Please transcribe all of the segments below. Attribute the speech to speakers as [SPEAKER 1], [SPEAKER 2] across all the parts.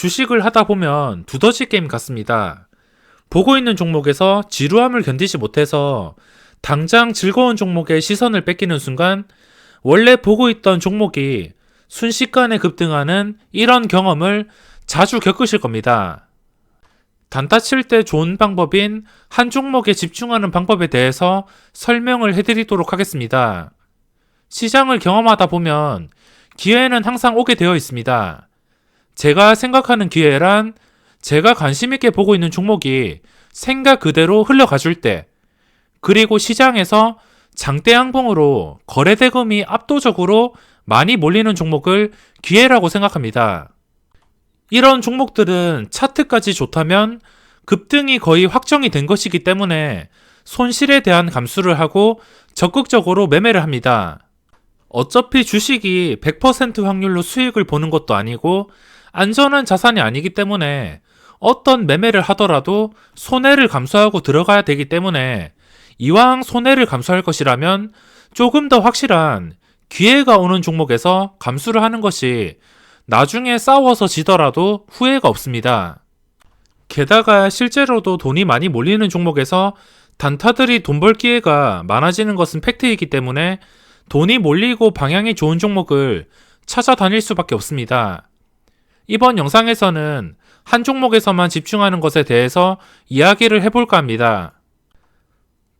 [SPEAKER 1] 주식을 하다 보면 두더지 게임 같습니다. 보고 있는 종목에서 지루함을 견디지 못해서 당장 즐거운 종목에 시선을 뺏기는 순간 원래 보고 있던 종목이 순식간에 급등하는 이런 경험을 자주 겪으실 겁니다. 단타 칠 때 좋은 방법인 한 종목에 집중하는 방법에 대해서 설명을 해드리도록 하겠습니다. 시장을 경험하다 보면 기회는 항상 오게 되어 있습니다. 제가 생각하는 기회란 제가 관심 있게 보고 있는 종목이 생각 그대로 흘러가줄 때, 그리고 시장에서 장대 양봉으로 거래 대금이 압도적으로 많이 몰리는 종목을 기회라고 생각합니다. 이런 종목들은 차트까지 좋다면 급등이 거의 확정이 된 것이기 때문에 손실에 대한 감수를 하고 적극적으로 매매를 합니다. 어차피 주식이 100% 확률로 수익을 보는 것도 아니고 안전한 자산이 아니기 때문에 어떤 매매를 하더라도 손해를 감수하고 들어가야 되기 때문에 이왕 손해를 감수할 것이라면 조금 더 확실한 기회가 오는 종목에서 감수를 하는 것이 나중에 싸워서 지더라도 후회가 없습니다. 게다가 실제로도 돈이 많이 몰리는 종목에서 단타들이 돈 벌 기회가 많아지는 것은 팩트이기 때문에 돈이 몰리고 방향이 좋은 종목을 찾아다닐 수밖에 없습니다. 이번 영상에서는 한 종목에서만 집중하는 것에 대해서 이야기를 해볼까 합니다.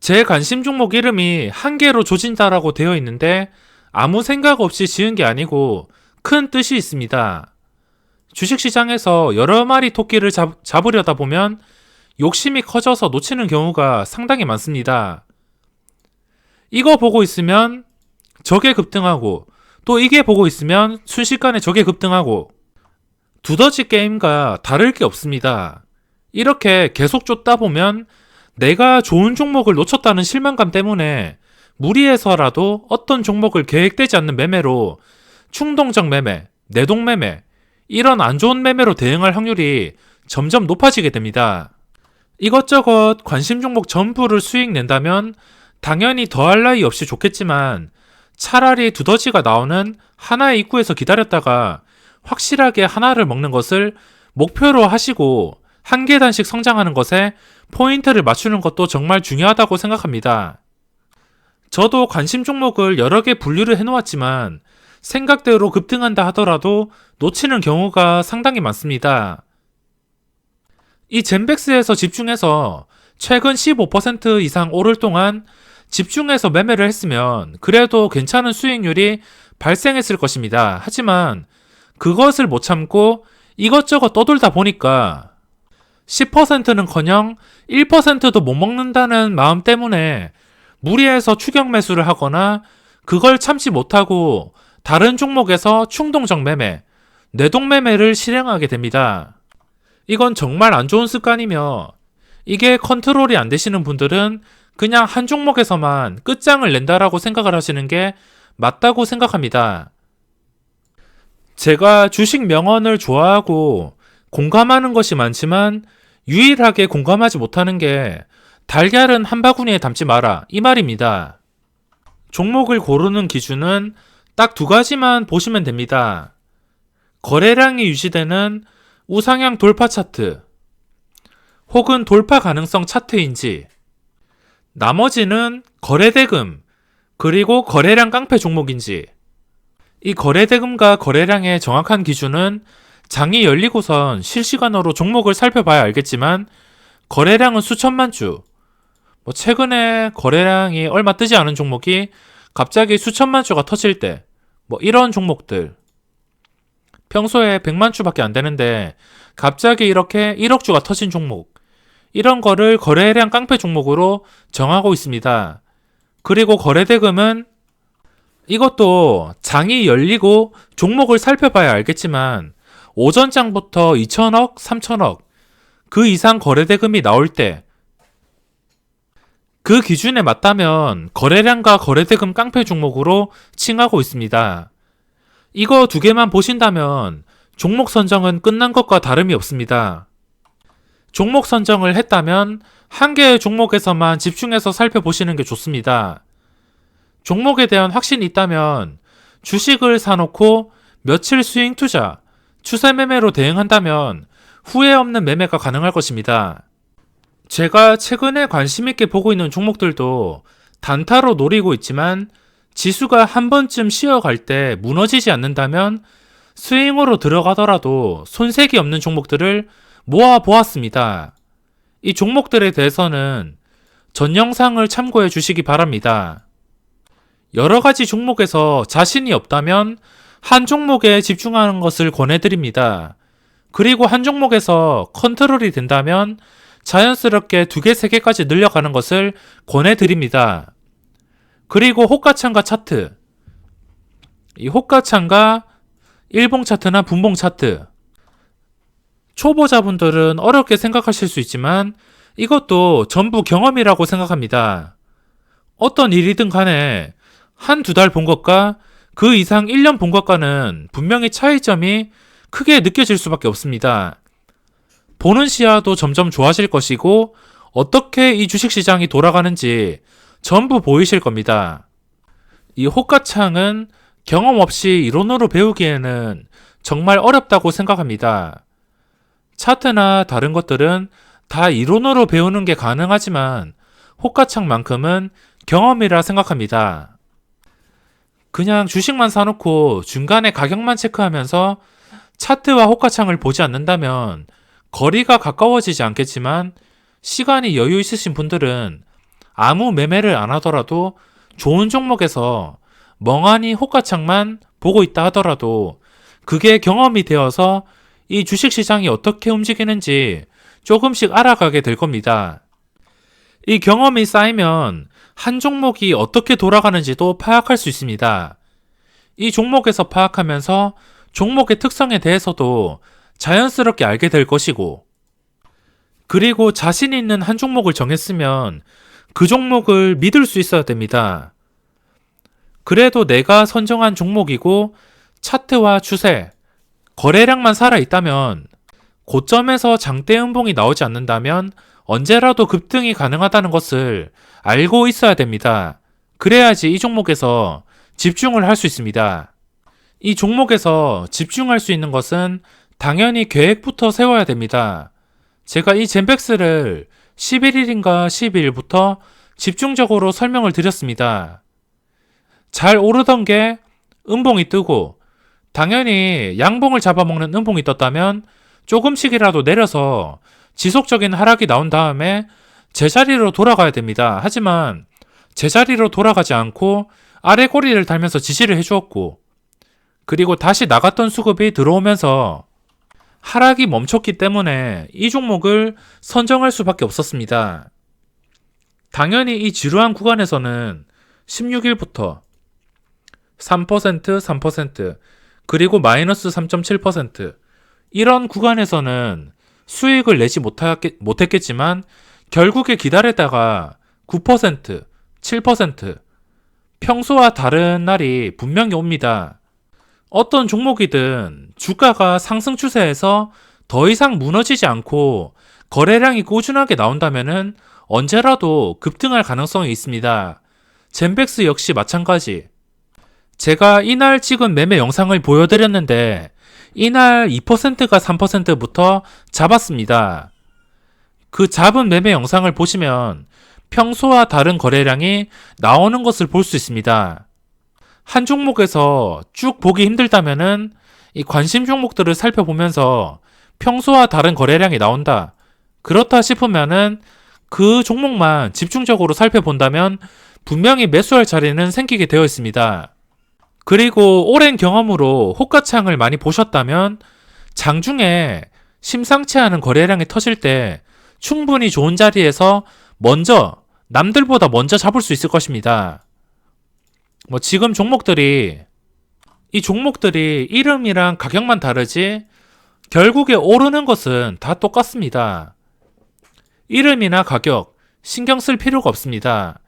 [SPEAKER 1] 제 관심 종목 이름이 한 개로 조진다라고 되어 있는데 아무 생각 없이 지은 게 아니고 큰 뜻이 있습니다. 주식시장에서 여러 마리 토끼를 잡, 잡으려다 보면 욕심이 커져서 놓치는 경우가 상당히 많습니다. 이거 보고 있으면 저게 급등하고 또 이게 보고 있으면 순식간에 저게 급등하고 두더지 게임과 다를 게 없습니다. 이렇게 계속 쫓다 보면 내가 좋은 종목을 놓쳤다는 실망감 때문에 무리해서라도 어떤 종목을 계획되지 않는 매매로 충동적 매매, 내동 매매, 이런 안 좋은 매매로 대응할 확률이 점점 높아지게 됩니다. 이것저것 관심 종목 전부를 수익 낸다면 당연히 더할 나위 없이 좋겠지만 차라리 두더지가 나오는 하나의 입구에서 기다렸다가 확실하게 하나를 먹는 것을 목표로 하시고 한 계단씩 성장하는 것에 포인트를 맞추는 것도 정말 중요하다고 생각합니다. 저도 관심 종목을 여러 개 분류를 해놓았지만 생각대로 급등한다 하더라도 놓치는 경우가 상당히 많습니다. 이 젠백스에서 집중해서 최근 15% 이상 오를 동안 집중해서 매매를 했으면 그래도 괜찮은 수익률이 발생했을 것입니다. 하지만 그것을 못 참고 이것저것 떠돌다 보니까 10%는 커녕 1%도 못 먹는다는 마음 때문에 무리해서 추격 매수를 하거나 그걸 참지 못하고 다른 종목에서 충동적 매매, 뇌동 매매를 실행하게 됩니다. 이건 정말 안 좋은 습관이며 이게 컨트롤이 안 되시는 분들은 그냥 한 종목에서만 끝장을 낸다라고 생각을 하시는 게 맞다고 생각합니다. 제가 주식 명언을 좋아하고 공감하는 것이 많지만 유일하게 공감하지 못하는 게 달걀은 한 바구니에 담지 마라 이 말입니다. 종목을 고르는 기준은 딱 두 가지만 보시면 됩니다. 거래량이 유지되는 우상향 돌파 차트 혹은 돌파 가능성 차트인지 나머지는 거래대금 그리고 거래량 깡패 종목인지 이 거래 대금과 거래량의 정확한 기준은 장이 열리고선 실시간으로 종목을 살펴봐야 알겠지만 거래량은 수천만 주. 뭐 최근에 거래량이 얼마 뜨지 않은 종목이 갑자기 수천만 주가 터질 때, 뭐 이런 종목들. 평소에 100만 주밖에 안 되는데 갑자기 이렇게 1억 주가 터진 종목. 이런 거를 거래량 깡패 종목으로 정하고 있습니다. 그리고 거래대금은 이것도 장이 열리고 종목을 살펴봐야 알겠지만 오전장부터 2천억, 3천억 그 이상 거래대금이 나올 때 그 기준에 맞다면 거래량과 거래대금 깡패 종목으로 칭하고 있습니다. 이거 두 개만 보신다면 종목 선정은 끝난 것과 다름이 없습니다. 종목 선정을 했다면 한 개의 종목에서만 집중해서 살펴보시는 게 좋습니다. 종목에 대한 확신이 있다면 주식을 사놓고 며칠 스윙 투자, 추세 매매로 대응한다면 후회 없는 매매가 가능할 것입니다. 제가 최근에 관심 있게 보고 있는 종목들도 단타로 노리고 있지만 지수가 한 번쯤 쉬어갈 때 무너지지 않는다면 스윙으로 들어가더라도 손색이 없는 종목들을 모아 보았습니다. 이 종목들에 대해서는 전 영상을 참고해 주시기 바랍니다. 여러 가지 종목에서 자신이 없다면 한 종목에 집중하는 것을 권해드립니다. 그리고 한 종목에서 컨트롤이 된다면 자연스럽게 두 개, 세 개까지 늘려가는 것을 권해드립니다. 그리고 호가창과 차트. 이 호가창과 일봉 차트나 분봉 차트. 초보자분들은 어렵게 생각하실 수 있지만 이것도 전부 경험이라고 생각합니다. 어떤 일이든 간에 한 두 달 본 것과 그 이상 1년 본 것과는 분명히 차이점이 크게 느껴질 수밖에 없습니다. 보는 시야도 점점 좋아질 것이고 어떻게 이 주식시장이 돌아가는지 전부 보이실 겁니다. 이 호가창은 경험 없이 이론으로 배우기에는 정말 어렵다고 생각합니다. 차트나 다른 것들은 다 이론으로 배우는 게 가능하지만 호가창만큼은 경험이라 생각합니다. 그냥 주식만 사놓고 중간에 가격만 체크하면서 차트와 호가창을 보지 않는다면 거리가 가까워지지 않겠지만 시간이 여유 있으신 분들은 아무 매매를 안 하더라도 좋은 종목에서 멍하니 호가창만 보고 있다 하더라도 그게 경험이 되어서 이 주식 시장이 어떻게 움직이는지 조금씩 알아가게 될 겁니다. 이 경험이 쌓이면 한 종목이 어떻게 돌아가는지도 파악할 수 있습니다. 이 종목에서 파악하면서 종목의 특성에 대해서도 자연스럽게 알게 될 것이고, 그리고 자신 있는 한 종목을 정했으면 그 종목을 믿을 수 있어야 됩니다. 그래도 내가 선정한 종목이고 차트와 추세, 거래량만 살아있다면 고점에서 장대 음봉이 나오지 않는다면 언제라도 급등이 가능하다는 것을 알고 있어야 됩니다. 그래야지 이 종목에서 집중을 할 수 있습니다. 이 종목에서 집중할 수 있는 것은 당연히 계획부터 세워야 됩니다. 제가 이 젠백스를 11일인가 12일부터 집중적으로 설명을 드렸습니다. 잘 오르던 게 음봉이 뜨고 당연히 양봉을 잡아먹는 음봉이 떴다면 조금씩이라도 내려서 지속적인 하락이 나온 다음에 제자리로 돌아가야 됩니다. 하지만 제자리로 돌아가지 않고 아래 고리를 달면서 지시를 해주었고 그리고 다시 나갔던 수급이 들어오면서 하락이 멈췄기 때문에 이 종목을 선정할 수밖에 없었습니다. 당연히 이 지루한 구간에서는 16일부터 3%, 3%, 그리고 마이너스 3.7% 이런 구간에서는 수익을 내지 못했겠지만 결국에 기다렸다가 9%, 7% 평소와 다른 날이 분명히 옵니다. 어떤 종목이든 주가가 상승 추세에서 더 이상 무너지지 않고 거래량이 꾸준하게 나온다면은 언제라도 급등할 가능성이 있습니다. 젠백스 역시 마찬가지. 제가 이날 찍은 매매 영상을 보여드렸는데 이날 2%가 3%부터 잡았습니다. 그 잡은 매매 영상을 보시면 평소와 다른 거래량이 나오는 것을 볼 수 있습니다. 한 종목에서 쭉 보기 힘들다면은 이 관심 종목들을 살펴보면서 평소와 다른 거래량이 나온다. 그렇다 싶으면은 그 종목만 집중적으로 살펴본다면 분명히 매수할 자리는 생기게 되어 있습니다. 그리고 오랜 경험으로 호가창을 많이 보셨다면 장중에 심상치 않은 거래량이 터질 때 충분히 좋은 자리에서 먼저 남들보다 먼저 잡을 수 있을 것입니다. 뭐 지금 종목들이 이 종목들이 이름이랑 가격만 다르지 결국에 오르는 것은 다 똑같습니다. 이름이나 가격 신경 쓸 필요가 없습니다.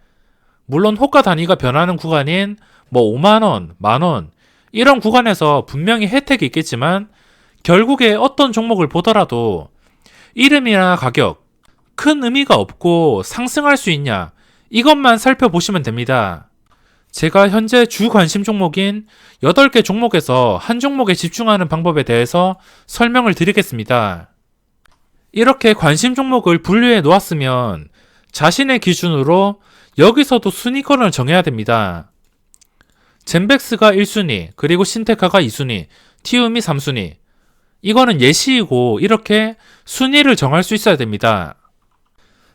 [SPEAKER 1] 물론 호가 단위가 변하는 구간인 뭐 5만원, 만원 이런 구간에서 분명히 혜택이 있겠지만 결국에 어떤 종목을 보더라도 이름이나 가격 큰 의미가 없고 상승할 수 있냐 이것만 살펴보시면 됩니다. 제가 현재 주 관심 종목인 8개 종목에서 한 종목에 집중하는 방법에 대해서 설명을 드리겠습니다. 이렇게 관심 종목을 분류해 놓았으면 자신의 기준으로 여기서도 순위권을 정해야 됩니다. 젠백스가 1순위, 그리고 신테카가 2순위, 티움이 3순위. 이거는 예시이고 이렇게 순위를 정할 수 있어야 됩니다.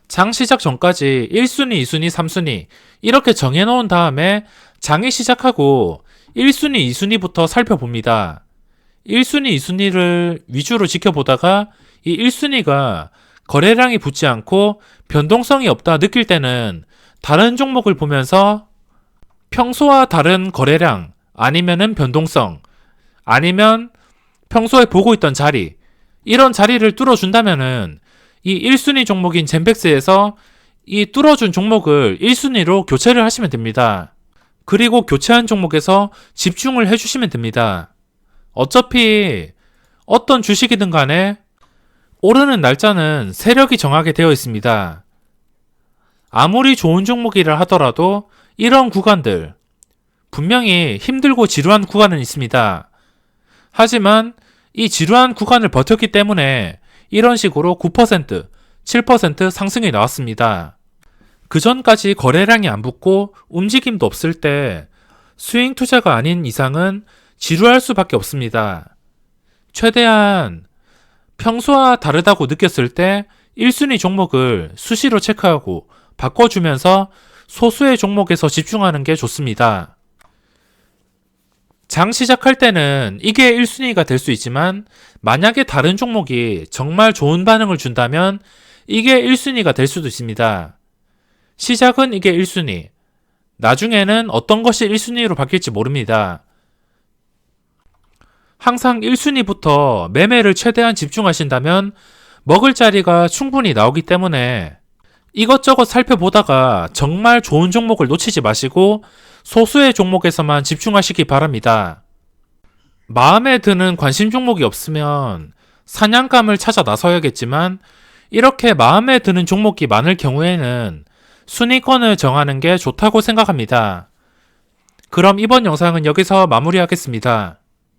[SPEAKER 1] 장 시작 전까지 1순위, 2순위, 3순위 이렇게 정해놓은 다음에 장이 시작하고 1순위, 2순위부터 살펴봅니다. 1순위, 2순위를 위주로 지켜보다가 이 1순위가 거래량이 붙지 않고 변동성이 없다 느낄 때는 다른 종목을 보면서 평소와 다른 거래량 아니면은 변동성 아니면 평소에 보고 있던 자리 이런 자리를 뚫어준다면은 이 1순위 종목인 젠백스에서 이 뚫어준 종목을 1순위로 교체를 하시면 됩니다. 그리고 교체한 종목에서 집중을 해주시면 됩니다. 어차피 어떤 주식이든 간에 오르는 날짜는 세력이 정하게 되어 있습니다. 아무리 좋은 종목이라 하더라도 이런 구간들 분명히 힘들고 지루한 구간은 있습니다. 하지만 이 지루한 구간을 버텼기 때문에 이런 식으로 9%, 7% 상승이 나왔습니다. 그 전까지 거래량이 안 붙고 움직임도 없을 때 스윙 투자가 아닌 이상은 지루할 수밖에 없습니다. 최대한 평소와 다르다고 느꼈을 때 1순위 종목을 수시로 체크하고 바꿔주면서 소수의 종목에서 집중하는 게 좋습니다. 장 시작할 때는 이게 1순위가 될 수 있지만 만약에 다른 종목이 정말 좋은 반응을 준다면 이게 1순위가 될 수도 있습니다. 시작은 이게 1순위. 나중에는 어떤 것이 1순위로 바뀔지 모릅니다. 항상 1순위부터 매매를 최대한 집중하신다면 먹을 자리가 충분히 나오기 때문에 이것저것 살펴보다가 정말 좋은 종목을 놓치지 마시고 소수의 종목에서만 집중하시기 바랍니다. 마음에 드는 관심 종목이 없으면 사냥감을 찾아 나서야겠지만 이렇게 마음에 드는 종목이 많을 경우에는 순위권을 정하는 게 좋다고 생각합니다. 그럼 이번 영상은 여기서 마무리하겠습니다.